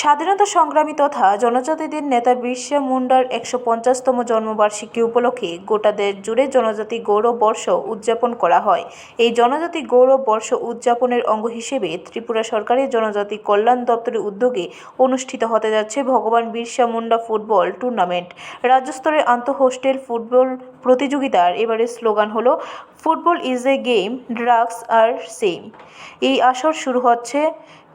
স্বাধীনতা সংগ্রামী তথা জনজাতিদের নেতা বিরসা মুন্ডার একশো পঞ্চাশতম জন্মবার্ষিকী উপলক্ষে গোটা দেশ জুড়ে জনজাতি গৌরব বর্ষ উদযাপন করা হয়। এই জনজাতি গৌরব বর্ষ উদযাপনের অঙ্গ হিসেবে ত্রিপুরা সরকারের জনজাতি কল্যাণ দপ্তরের উদ্যোগে অনুষ্ঠিত হতে যাচ্ছে ভগবান বিরসা মুন্ডা ফুটবল টুর্নামেন্ট। রাজ্যস্তরের আন্তঃহোস্টেল ফুটবল প্রতিযোগিতার এবারের স্লোগান হলো, football is a game, drugs are same. এই আসর শুরু হচ্ছে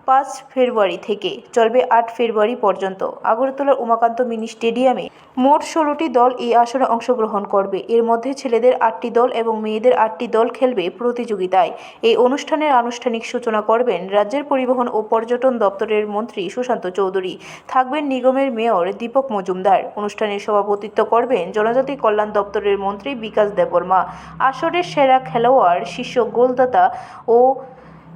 পাঁচ ফেব্রুয়ারি থেকে চলবে আট ফেব্রুয়ারি পর্যন্ত। আগরতলার উমাকান্ত মিনি স্টেডিয়ামে মোট ষোলোটি দল এই আসরে অংশগ্রহণ করবে। এর মধ্যে ছেলেদের আটটি দল এবং মেয়েদের আটটি দল খেলবে প্রতিযোগিতায়। এই অনুষ্ঠানের আনুষ্ঠানিক সূচনা করবেন রাজ্যের পরিবহন ও পর্যটন দপ্তরের মন্ত্রী সুশান্ত চৌধুরী। থাকবেন নিগমের মেয়র দীপক মজুমদার। অনুষ্ঠানের সভাপতিত্ব করবেন জনজাতি কল্যাণ দপ্তরের মন্ত্রী বিকাশ দেববর্মা। আসরের সেরা খেলোয়াড় শীর্ষ গোলদাতা ও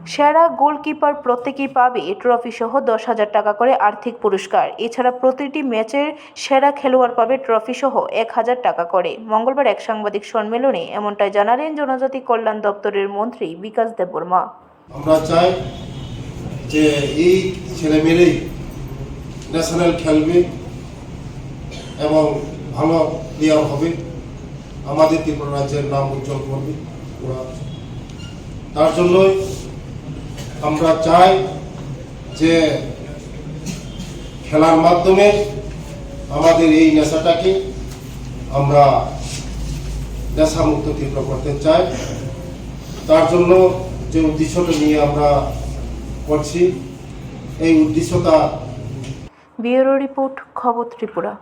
সেরা গোলকিপার প্রত্যেকেই পাবে ট্রফি সহ দশ হাজার টাকা করে আর্থিক পুরস্কার। এছাড়া প্রতিটি ম্যাচের সেরা খেলোয়াড় পাবে ট্রফি সহ এক হাজার টাকা করে। মঙ্গলবার এক সাংবাদিক সম্মেলনে এমনটাই জানালেন জনজাতি কল্যাণ দপ্তরের মন্ত্রী বিকাশ দেববর্মা। আমরা চাই যে এই ছেলেমেয়েরাই ন্যাশনাল খেলবে এবং ভালো প্লেয়ার হবে। আমাদের ত্রিপুরা রাজ্যের নাম উজ্জ্বল করবে তার জন্যই আমরা চাই যে খেলার মাধ্যমে আমাদের এই নেশাটাকে আমরা নেশামুক্ত ত্রিপুরা করতে চাই। তার জন্য যে উদ্দেশ্যটা নিয়ে আমরা করছি, এই উদ্দেশ্যটা ব্যুরো রিপোর্ট খবর ত্রিপুরা।